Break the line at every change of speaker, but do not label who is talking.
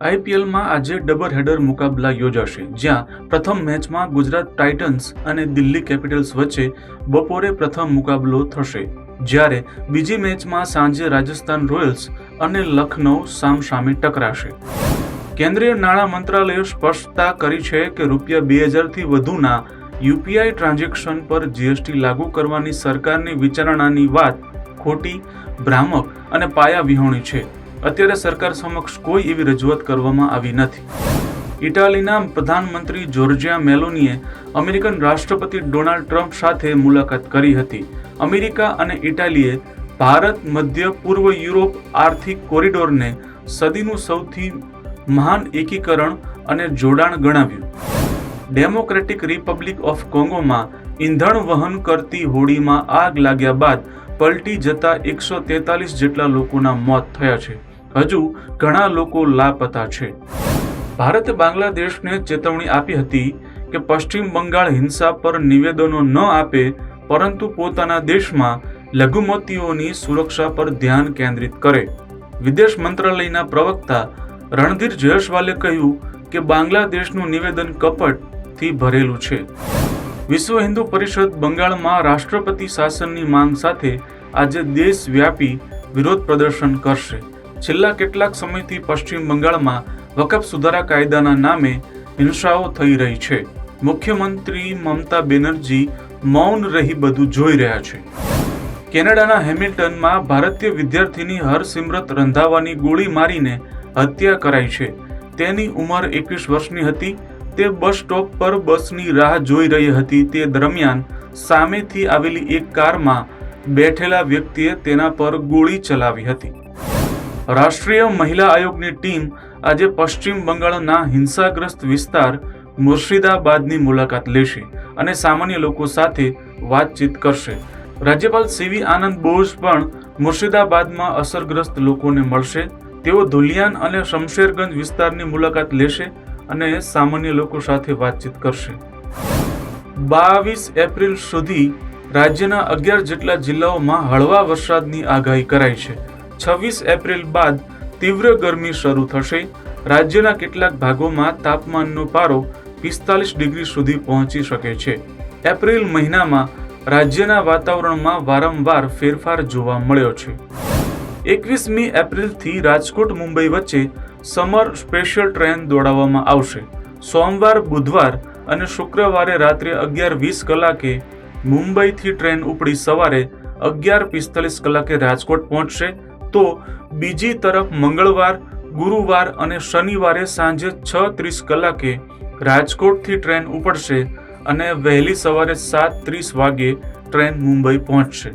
આઈપીએલમાં આજે double header મુકાબલા યોજાશે, જ્યાં પ્રથમ મેચમાં ગુજરાત ટાઇટન્સ અને દિલ્હી કેપિટલ્સ વચ્ચે બપોરે પ્રથમ મુકાબલો થશે. જ્યારે બીજી મેચમાં સાંજે રાજસ્થાન રોયલ્સ અને લખનૌ સામસામે ટકરાશે. કેન્દ્રીય નાણાં મંત્રાલયે સ્પષ્ટતા કરી છે કે રૂપિયા બે હજારથી વધુના યુપીઆઈ ટ્રાન્ઝેક્શન પર જીએસટી લાગુ કરવાની સરકારની વિચારણાની વાત ખોટી, ભ્રામક અને પાયા વિહોણી છે. અત્યારે સરકાર સમક્ષ કોઈ એવી રજૂઆત કરવામાં આવી નથી. ઇટાલીના પ્રધાનમંત્રી જોર્જિયા મેલોનીએ અમેરિકન રાષ્ટ્રપતિ ડોનાલ્ડ ટ્રમ્પ સાથે મુલાકાત કરી હતી. અમેરિકા અને ઇટાલીએ ભારત, મધ્ય, પૂર્વ યુરોપ આર્થિક કોરિડોરને સદીનું સૌથી મહાન એકીકરણ અને જોડાણ ગણાવ્યું. ડેમોક્રેટિક રિપબ્લિક ઓફ કોંગોમાં ઈંધણ વહન કરતી હોડીમાં આગ લાગ્યા બાદ પલટી જતા એકસો તેતાલીસ જેટલા લોકોના મોત થયા છે. હજુ ઘણા લોકો લાપતા છે. ભારતે બાંગ્લાદેશને ચેતવણી આપી હતી કે પશ્ચિમ બંગાળ હિંસા પર નિવેદનો ન આપે, પરંતુ પોતાના દેશમાં લઘુમતીઓની સુરક્ષા પર ધ્યાન કેન્દ્રિત કરે. વિદેશ મંત્રાલયના પ્રવક્તા રણધીર જયસ્વાલે કહ્યું કે બાંગ્લાદેશનું નિવેદન કપટથી ભરેલું છે. વિશ્વ હિન્દુ પરિષદ બંગાળમાં રાષ્ટ્રપતિ શાસનની માંગ સાથે આજે દેશવ્યાપી વિરોધ પ્રદર્શન કરશે. છેલ્લા કેટલાક સમયથી પશ્ચિમ બંગાળમાં વકફ સુધારા કાયદાના નામે હિંસાઓ થઈ રહી છે. મુખ્યમંત્રી મમતા બેનર્જી મૌન રહી બધું જોઈ રહ્યા છે. કેનેડાના હેમિલ્ટનમાં ભારતીય વિદ્યાર્થીની હરસિમરત રંધાવાની ગોળી મારીને હત્યા કરાઈ છે. તેની ઉંમર એકવીસ વર્ષની હતી. તે બસ સ્ટોપ પર બસની રાહ જોઈ રહી હતી. તે દરમિયાન સામેથી આવેલી એક કારમાં બેઠેલા વ્યક્તિએ તેના પર ગોળી ચલાવી હતી. રાષ્ટ્રીય મહિલા આયોગની ટીમ આજે પશ્ચિમ બંગાળના હિંસાગ્રસ્ત વિસ્તાર મુર્શિદાબાદની મુલાકાત લેશે અને સામાન્ય લોકો સાથે વાતચીત કરશે. રાજ્યપાલ સીવી આનંદ બોઝ પણ મુર્શિદાબાદમાં અસરગ્રસ્ત લોકોને મળશે. તેઓ ધુલિયાન અને શમશેરગંજ વિસ્તારની મુલાકાત લેશે અને સામાન્ય લોકો સાથે વાતચીત કરશે. બાવીસ એપ્રિલ સુધી રાજ્યના અગિયાર જેટલા જિલ્લાઓમાં હળવા વરસાદની આગાહી કરાઈ છે. છવ્વીસ એપ્રિલ બાદ તીવ્ર ગરમી શરૂ થશે. રાજ્યના કેટલાક ભાગોમાં તાપમાનનો પારો પિસ્તાલીસ ડિગ્રી સુધી પહોંચી શકે છે. એપ્રિલ મહિનામાં રાજ્યના વાતાવરણમાં વારંવાર ફેરફાર જોવા મળ્યો છે. એકવીસમી એપ્રિલથી રાજકોટ, મુંબઈ વચ્ચે સમર સ્પેશિયલ ટ્રેન દોડાવવામાં આવશે. સોમવાર, બુધવાર અને શુક્રવારે રાત્રે અગિયાર વીસ કલાકે મુંબઈથી ટ્રેન ઉપડી સવારે અગિયાર પિસ્તાલીસ કલાકે રાજકોટ પહોંચશે. તો બીજી તરફ મંગળવાર, ગુરુવાર અને શનિવારે સાંજે છ ત્રીસ કલાકે રાજકોટથી ટ્રેન ઉપડશે અને વહેલી સવારે સાત ત્રીસ વાગે ટ્રેન મુંબઈ પહોંચશે.